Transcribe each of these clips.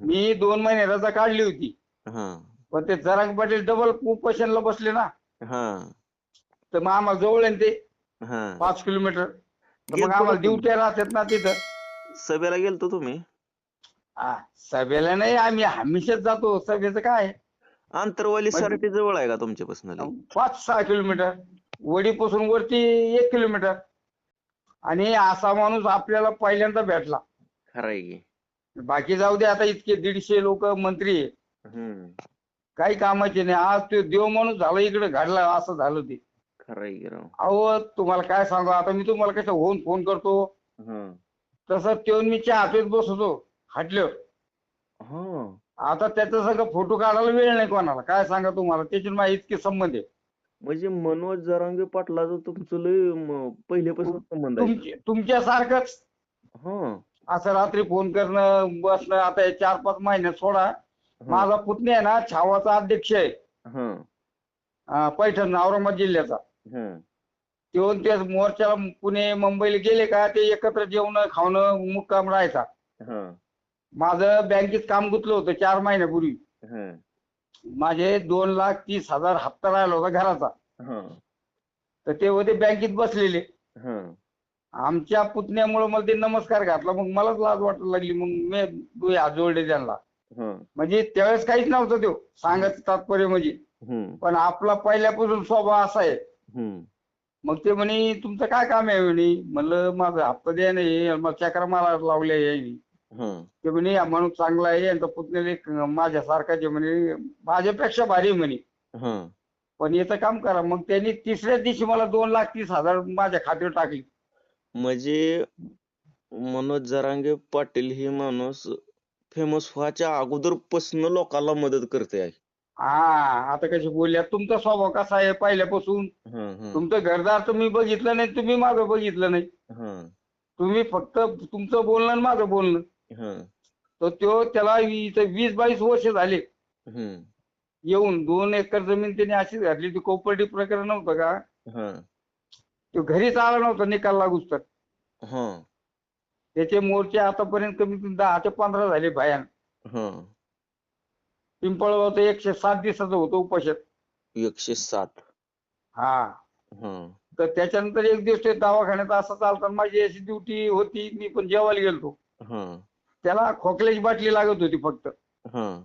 मी दोन महिने रजा काढली होती. पण ते जरांग पाटील डबल उपोषणला बसले ना. तर मग आम्हाला जवळ आहे ते. पाच किलोमीटर. मग आम्हाला? ड्युट्या राहतात ना तिथं. सभेला गेलतो तुम्ही? सभेला नाही आम्ही हमेशाच जातो. सभेचं काय? आंतरवाली म्हणजे- सराटी जवळ आहे का तुमच्यापासून? पाच सहा किलोमीटर. वडीपासून वरती एक किलोमीटर. आणि असा माणूस आपल्याला पहिल्यांदा भेटला. खरं आहे की. बाकी जाऊ दे आता इतके दीडशे लोक मंत्री आहे. हम्म. काही कामाचे नाही. आज तो देव माणूस झाला इकडे घडला असं झालं ते. की राव. अहो तुम्हाला काय सांगू? आता मी तुम्हाला कसं होऊन फोन करतो? हं. तसं तो मी चहा पित बसतो हटलो. हं. आता त्याचा सगळं फोटो काढायला वेळ नाही कोणाला. काय सांगा तुम्हाला? त्याची माझी इतके संबंध आहे. म्हणजे मनोज जरांगे पाटलाचं तुमचं लय म- पहिल्यापासून संबंध आहे. तुमच्या तुमच्यासारखंच. हं. असं रात्री फोन करणं बसणं आता हे चार पाच महिन्यात सोडा. माझा पुतण्या आहे ना छावाचा अध्यक्ष आहे. अं, पैठण औरंगाबाद जिल्ह्याचा हं. तो मोर्चाला पुणे मुंबईला गेले का ते एकत्र जेवण खावणं मुक्काम राहायचा. माझं बँकेत काम गुंतलं होतं चार महिन्यापूर्वी. माझे दोन लाख तीस हजार हप्ता राहिला होता घराचा. तर ते होते बँकेत बसलेले. आमच्या पुतण्यामुळे मला ते नमस्कार घातला. मग मलाच लाज वाटायला लागली. मग मी जोडले त्यांना. म्हणजे त्यावेळेस काहीच नव्हतं तो सांगायचं तात्पर्य म्हणजे. पण आपला पहिल्यापासून स्वभाव असा आहे. मग ते म्हणे तुमचं काय काम आहे? म्हणे. म्हणलं माझा हप्ता द्या नाही चक्र मला लावल्या यायनी हं. ते म्हणे हा माणूस चांगला आहे पुतण्याला एक माझ्यासारखाच म्हणे माझ्यापेक्षा भारी म्हणे. हं. पण याचं काम करा. मग त्यांनी तिसऱ्या दिवशी मला दोन लाख तीस हजार माझ्या खात्यावर टाकले. म्हणजे मनोज जरांगे पाटील ही माणूस फेमस व्हायच्या अगोदरपासून लोकांना मदत करते आहे हा आता कशी बोलल्या तुमचा स्वभाव कसा आहे पहिल्यापासून. तुमचं घरदार तुम्ही बघितलं नाही तुम्ही माझं बघितलं नाही हं. तुम्ही फक्त तुमचं बोलणं आणि माझं बोलणं हं. तर तो त्याला इथं वीस बावीस वर्ष झाले. येऊन दोन एकर जमीन त्याने अशीच घातली ती कोपर्डी प्रकरण नव्हतं का हं. तो घरीच आला नव्हता निकाल लागूच तर हं. त्याचे मोर्चे आतापर्यंत कमीत कमी दहा ते पंधरा झाले भयान हं. पिंपळगावचं एकशे सात दिवसाचं होतं उपोषण एकशे सात हा हं. तर त्याच्यानंतर एक दिवस ते दवाखान्यात असं चालताना माझी अशी ड्युटी होती मी पण जेवायला गेलतो हं. त्याला खोकल्याची बाटली लागत होती फक्त हं.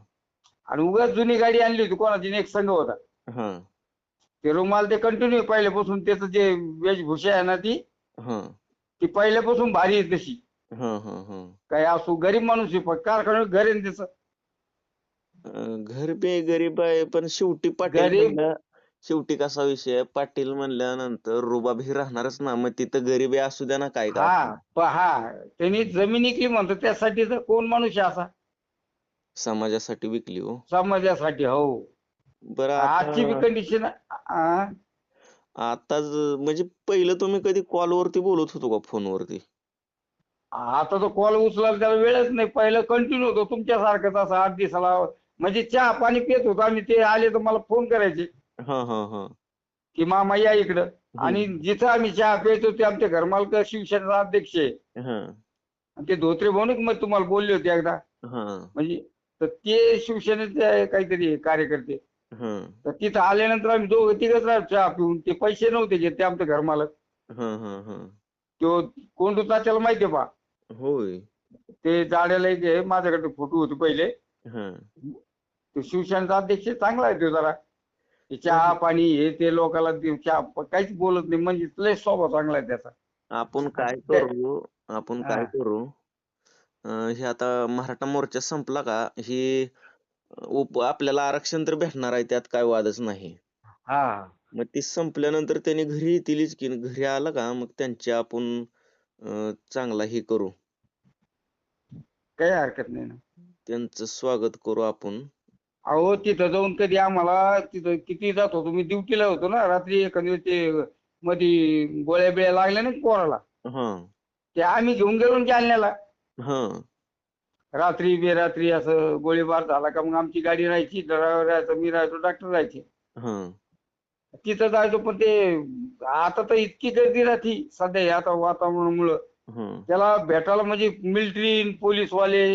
आणि उगाच जुनी गाडी आणली होती कोणाची आणि एक संघ होता हं. ते रुमाल ते कंटिन्यू पहिल्यापासून त्याचं जे वेशभूषा आहे ना ती हं. ती पहिल्यापासून भारी आहे तशी हं. हं. हं. काय असो गरीब माणूस आहे पण कारखान्यात घर आहे ना त्याचं घर बे गरीब आहे पण शेवटी पाटील गरीब- म्हणलं शेवटी कसा विषय आहे पाटील म्हणल्यानंतर रुबाब ही राहणारच ना मग तिथं गरीबी असू द्या ना काय का हा प- हा त्यांनी जमीन विकली म्हणतो त्यासाठी तर कोण माणूस आहे असा समाजासाठी विकली हो समाजासाठी हो बरं आजची बी आता कंडिशन आता ज- म्हणजे पहिलं तुम्ही कधी कॉलवरती बोलत होतो का फोनवरती? आता तो कॉल उचलायला त्याला वेळच नाही. पहिलं कंटिन्यू होतो तुमच्यासारखंच असं आठ दिवसाला. म्हणजे चहा पाणी पित होतो आणि ते आले तर मला फोन करायचे. हा हा हा. की मामा या इकडं. आणि जिथं आम्ही चहा पितो ते आमचे घरमालक शिवसेनेचा अध्यक्ष आहे. हा. आणि ते धोत्रे भाऊ मग तुम्हाला बोलले होते एकदा. हा. म्हणजे तर ते शिवसेनेचे काहीतरी कार्यकर्ते. हा. तर तिथं आल्यानंतर आम्ही दोघं तिघच राहतो चहा पिऊन. ते पैसे नव्हते घेत ते आमचे घरमालक हा हा हा. तो कोण होता त्याला माहितीये पा होय. ते जाड्याला एक आहे, माझ्याकडे फोटो होते पहिले. हा. तो शिवसेनेचा अध्यक्ष चांगला आहे तो जरा. ते चहा पाणी हे ते लोकांना ते चहा काहीच बोलत नाही. म्हणजे लय स्वभाव चांगला आहे त्याचा. आपण काय ते- करू? आपण काय हा. करू? अं, हे आता मराठा मोर्चा संपला का? हे उप आपल्याला आरक्षण तर भेटणार आहे त्यात काय वादच नाही. हा. मग ती संपल्यानंतर त्यांनी घरी येतीलच की घरी आलं का? मग त्यांची आपण अं, चांगला हे करू. काही हरकत नाही ना. त्यांचं स्वागत करू आपण. अहो तिथं जाऊन कधी आम्हाला तिथं किती जात होतो? मी ड्युटीला होतो ना रात्री एखाद्या ते मध्ये गोळ्या बिळ्या लागल्या ना पोराला? हा. ते आम्ही घेऊन गेलो जालन्याला. हा. रात्री बेरात्री असं गोळीबार झाला का मग आमची गाडी राहायची ड्रायव्हर राहायचा मी राहायचो डॉक्टर राहायचे. हा. तिथं जायचो पण ते आता तर इतकी गर्दी राहती सध्या हे आता वातावरणामुळं. हा. त्याला भेटायला म्हणजे मिलिटरी पोलीसवाले.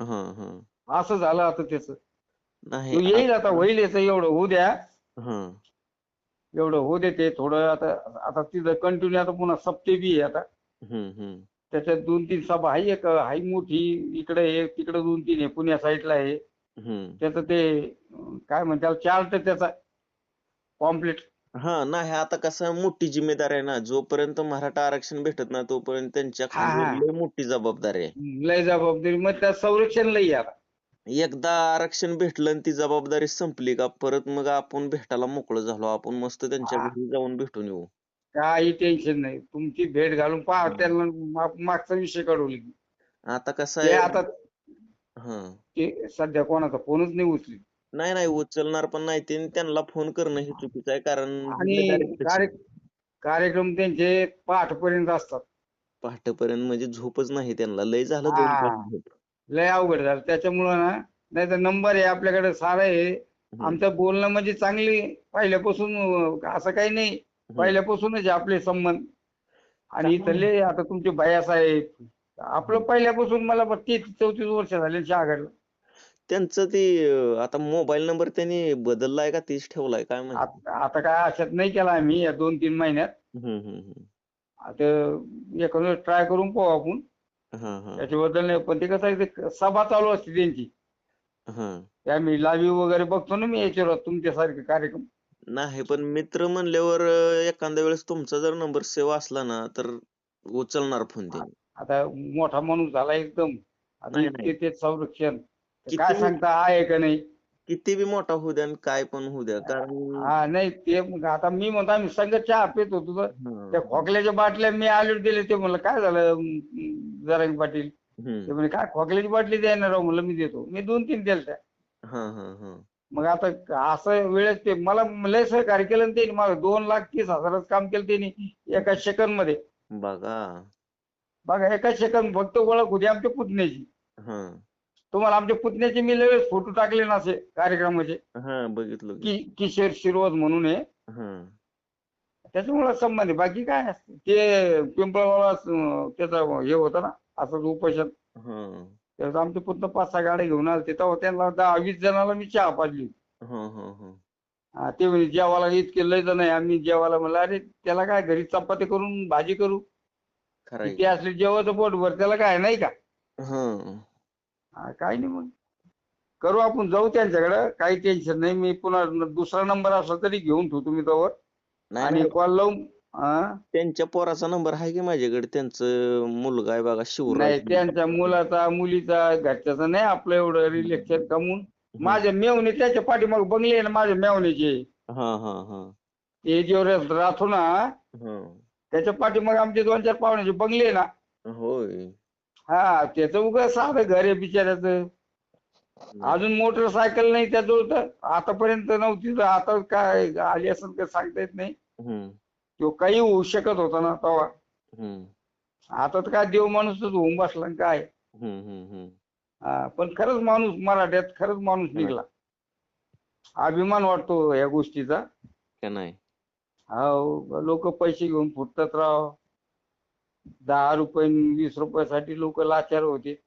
हा हा. असं झालं आता त्याचं. नाही येईल आता होईल याचं एवढं होऊ द्या. हा. एवढं होऊ दे ते थोडं आता आता तिथं कंटिन्यू आता पुन्हा सप्ते बी आहे आता. त्याच्यात दोन तीन सभा आहे एक मोठी इकडे आहे तिकडे दोन तीन आहे पुण्या साईडला आहे हम्म. त्याचं ते अं, काय म्हणतात चार्ट त्याचा कॉम्प्लीट हा नाही आता कसं मोठी जिम्मेदारी आहे ना जोपर्यंत मराठा आरक्षण भेटत नाही तोपर्यंत त्यांच्या हा, हा. खाली लय मोठी जबाबदारी आहे. लय जबाबदारी. मग त्या संरक्षण लई आता. एकदा आरक्षण भेटलं आणि ती जबाबदारी संपली का परत मग आपण भेटायला मोकळं झालो. आपण मस्त त्यांच्या हा. घरी जाऊन भेटून येऊ. काही टेन्शन नाही. तुमची भेट घालून पहा त्यांना मा- मागचा विषय काढवली आता कसं ते आहे आता हा. ते सध्या कोणाचा फोनच नाही उचली नाही नाही उचलणार पण नाही. ते त्यांना फोन करणं हे चुकीचं आहे कारण आणि कार्य कार्यक्रम त्यांचे पहाटपर्यंत असतात. पहाटेपर्यंत म्हणजे झोपच नाही त्यांना. लय झालं दोन हा. तास झोप. लय अवघड झालं. त्याच्यामुळं ना नाही तर नंबर आहे आपल्याकडे सारा आहे. हम्म. आमचं बोलणं म्हणजे चांगली पहिल्यापासून अं, असं काही नाही. पहिल्यापासूनच आपले संबंध. आणि इथले आता तुमचे भैया साहेब आपलं पहिल्यापासून मला तेहतीस चौतीस वर्ष झाले शहागडला. त्यांचं ते अं, आता मोबाईल नंबर त्यांनी बदललाय का तीच ठेवलाय? काय माहिती. आता आता काय अशात नाही केला आम्ही या दोन तीन महिन्यात. हम्म हम्म हम्म. आता एखादं ट्राय करून पाहू आपण. हा हा. त्याच्याबद्दल नाही पण ते कसं आहे ते सभा चालू असते त्यांची. हा. ते आम्ही लाईव्ह वगैरे बघतो ना मी याच्यावर तुमच्यासारखे कार्यक्रम. नाही पण मित्र म्हणल्यावर अं, एखाद्या वेळेस तुमचा जर नंबर सेव्ह असला ना तर उचलणार फोन त्यांनी. आता मोठा माणूस झाला एकदम. आता नाही, इतके ते संरक्षण. किती- काय सांगता आहे का नाही? किती बी मोठा होऊ द्या आणि काय पण होऊ द्या कारण हा नाही ते मग आता मी म्हणतो आम्ही संघ चहा पित होतो तर हा. त्या खोकल्याच्या बाटल्या मी आलो दिले ते म्हणलं काय झालं जरांग पाटील? ते. म्हणे काय खोकल्याची बाटली देणार राव? म्हणलं मी देतो. मी दोन तीन दिल्या हा हा हा. मग आता असं वेळेस ते मला लय सहकार्य केलं ना त्यांनी. मला दोन लाख तीस हजाराचं काम केलं त्यांनी एका सेकंदमध्ये बघा. बघा एका सेकंद फक्त ओळख होती आमच्या पुतण्याची. हा. तुम्हाला आमच्या पुतण्याचे मी लय फोटो टाकले ना असे कार्यक्रमाचे. हा बघितलं की. की किशोर शिरवत म्हणून आहे हा. त्याच्यामुळे संबंध आहे. बाकी काय असतं? ते पिंपळवाला अं, त्याचा हे होतं ना असंच उपोषण. हा. त्याचं आमचे पुत्र पाच सहा गाड्या घेऊन आले तेव्हा त्यांना दहा वीस जणांना मी चहा पाजली. हा हा हा. हा, ते म्हणे जेवायला इतके लय जण आहे आम्ही जेवायला म्हणलं अरे त्याला काय घरी चपाती करून भाजी करू? ते असले जेवायचं पोटभर त्याला काय नाही का? हा. हा, काय नाही मग. करू आपण जाऊ त्यांच्याकडे काही टेन्शन नाही मी पुन्हा दुसरा नंबर असला तरी घेऊन ठेवतो मी त्यावर नाही आणि नाही, कॉल लावून हा त्यांच्या पोराचा नंबर आहे की माझ्याकडे? त्यांचं मुलगा आहे बघा नाही शिवराज त्यांच्या मुलाचा मुलीचा घरच्याचा नाही आपलं एवढं रिलेक्शन कमवून. माझ्या मेवणे त्याच्या पाठीमाग बंगले आहे ना माझ्या मेवण्याचे हा हा हा. ते जेव्हा राहतो ना हा. त्याच्या पाठीमाग आमचे दोन चार पाहुण्याचे बंगले आहे ना. होय. हा त्याचं उगा साधं घर आहे बिचाऱ्याचं. अजून मोटरसायकल नाही त्याजवळ तर आतापर्यंत नव्हती तर आता काय आली असेल का सांगता येत नाही. हम्म. तो काही होऊ शकत होता ना तेव्हा आता तर काय देव माणूसच होऊन बसला काय? हा, पण खरंच माणूस मराठ्यात खरंच माणूस निघला. अभिमान वाटतो या गोष्टीचा. का नाही? हो लोक पैसे घेऊन फुटतात राव. दहा रुपये वीस रुपयासाठी लोक लाचार होते.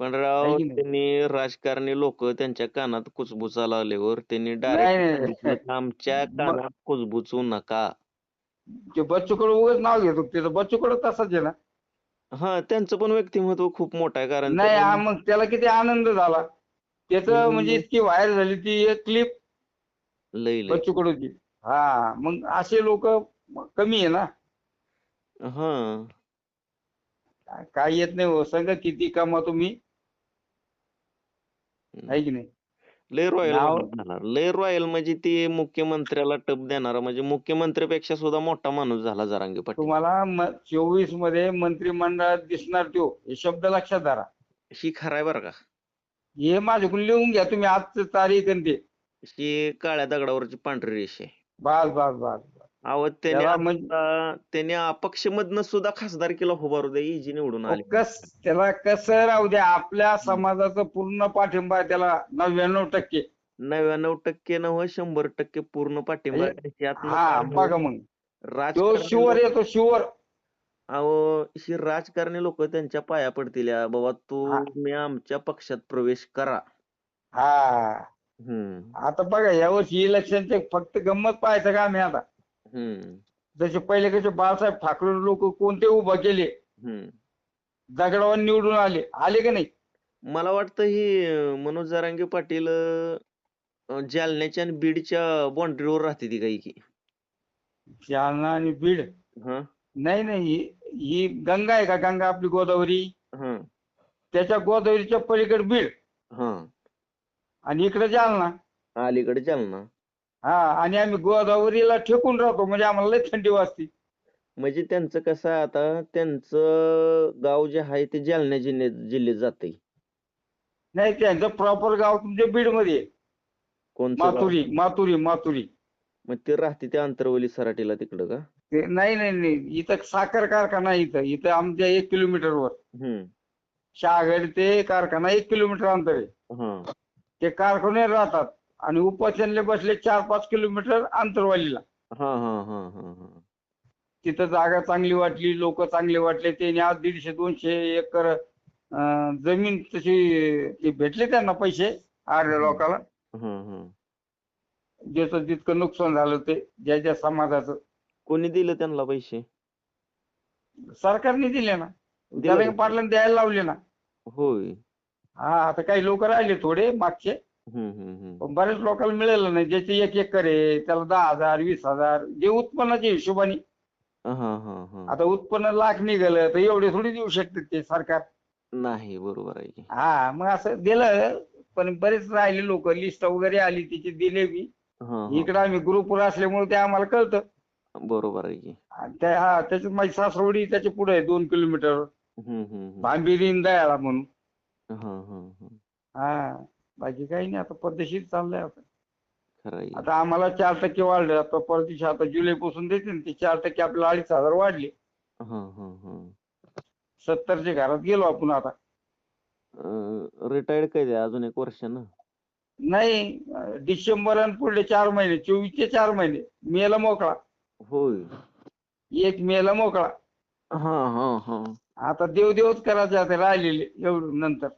पण राव आहे की नाही? त्यांनी राजकारणी लोक त्यांच्या कानात कुचबुचा लावल्यावर त्यांनी नाही, नाही, डायरेक्ट. आमच्या कानात कुचबुचू नका. ते बच्चूकडे उगाच नाव घेतो त्याचं बच्चूकडे तसंच आहे ना. हा त्यांचं पण व्यक्तिमत्व खूप मोठं आहे कारण नाही हा मग त्याला किती आनंद झाला. त्याचं हम्म. म्हणजे इतकी व्हायरल झाली ती एक क्लिप लय लय बच्चूकडूची हा मग असे लोक कमी आहे ना. हा. काय येत नाही हो सांगा किती कमा तुम्ही आहे की नाही? लय रॉयल लय रॉयल म्हणजे ती मुख्यमंत्र्याला टप देणारा म्हणजे मुख्यमंत्र्यापेक्षा सुद्धा मोठा माणूस झाला जरांगे पाटील. तुम्हाला चोवीसमध्ये मंत्रिमंडळात दिसणार तो. हे शब्द लक्षात धरा. ही खराय बरं का. हे माझ्याकडून लिहून घ्या तुम्ही आजचं तारीख आणि ते. ही काळ्या दगडावरची पांढरी रेष आहे. बस बस बस. अहो त्याने त्याला म्हणजे आता- त्याने अपक्ष मधनं सुद्धा खासदारकीला उभारू द्या इजी निवडून आले कस त्याला कसं राहू द्या आपल्या समाजाचं पूर्ण पाठिंबा आहे त्याला नव्याण्णव टक्के नव्याण्णव टक्के नव्ह शंभर टक्के पूर्ण पाठिंबा हे- आहे. त्याच्यात हा बघा मग तो राजकारण शिवर येतो शिवर अहो ही राजकारणी लोक त्यांच्या पाया पडतील या. बाबा तुम्ही आमच्या पक्षात प्रवेश करा. हा हम्म आता बघा यावर्षी इलेक्शनचे फक्त गंमत पाहायचं काम आहे आता हम्म. जसे पहिले कसे बाळासाहेब ठाकरे लोक कोणते उभा केले? हम्म. दगडावर निवडून आले. आले का नाही? मला वाटतं ही मनोज जरांगे पाटील अं, जालन्याच्या आणि बीडच्या बाउंड्रीवर राहते ती काही की. जालना आणि बीड? हा. नाही नाही. ही- ही गंगा आहे का? गंगा आपली गोदावरी? हा. त्याच्या गोदावरीच्या पलीकडे बीड. हा. आणि इकडे जालना. अलीकडे जालना. हा आणि आम्ही गोदावरीला ठेकून राहतो म्हणजे आम्हाला लय थंडी वाजते. म्हणजे त्यांचं कसं आहे आता त्यांचं गाव जे आहे ते जालना जिल्ह्यात जिल्ह्यात जाते नाही त्यांचं प्रॉपर गाव तुमच्या बीडमध्ये आहे. कोणचं गाव? माथुरी माथुरी माथुरी मग ते राहते त्या अंतरवली सराटीला तिकडं का? ते नाही नाही नाही इथं साखर कारखाना आहे इथं इथं आमच्या एक किलोमीटरवर हम्म. शहागड ते कारखाना एक किलोमीटर अंतर आहे. हा. ते कारखाने राहतात. आणि उपासनले बसले चार पाच किलोमीटर अंतरवालीला. हा हा हा हा हा. तिथं जागा चांगली वाटली लोक चांगले वाटले. त्यांनी आज दीडशे दोनशे एकर अं, जमीन तशी ते भेटले त्यांना पैसे आर्य हा ज्याचं जितकं नुकसान झालं ते ज्या ज्या समाजाचं. कोणी दिलं त्यांना पैसे? सरकारने दिले ना. दिले का? पाटलांनी द्यायला लावले ना. होय. हा आता काही लोक राहिले थोडे मागचे. हम्म हम्म हम्म. पण बरेच लोकांना मिळालं नाही. ज्याचे एक एकर आहे त्याला दहा हजार वीस हजार जे उत्पन्नाच्या हिशोबाने. हा हा हा आता उत्पन्न लाख निघालं तर एवढे थोडी देऊ शकते ते सरकार. नाही बरोबर आहे की. हा मग असं दिलं पण बरेच राहिले लोक. लिस्ट वगैरे आली तिची दिले बी. हा इकडे आम्ही ग्रुपवर असल्यामुळे ते आम्हाला कळतं. बरोबर आहे की. आणि त्या हा त्याच्यात माझी सासरवडी त्याच्या पुढे दोन किलोमीटर. हम्म हम्म. भांबिरीन दयाळा म्हणून. हा हा हा. हा. बाकी काही नाही आता पद्धतशीर चाललंय आता. खरं आता आम्हाला चार टक्के वाढले आता परत दिवशी आता जुलै पासून देते ना ते चार टक्के आपल्याला अडीच हजार वाढले. हा हा हा. सत्तरच्या घरात गेलो आपण आता. रिटायर्ड कधी आहे? अजून एक वर्ष ना? नाही डिसेंबर आणि पुढले चार महिने चोवीसचे चार महिने मेला मोकळा. होय. एक मेला मोकळा. हा हा हा. आता देव देवच करायचे आता राहिलेले एवढं नंतर.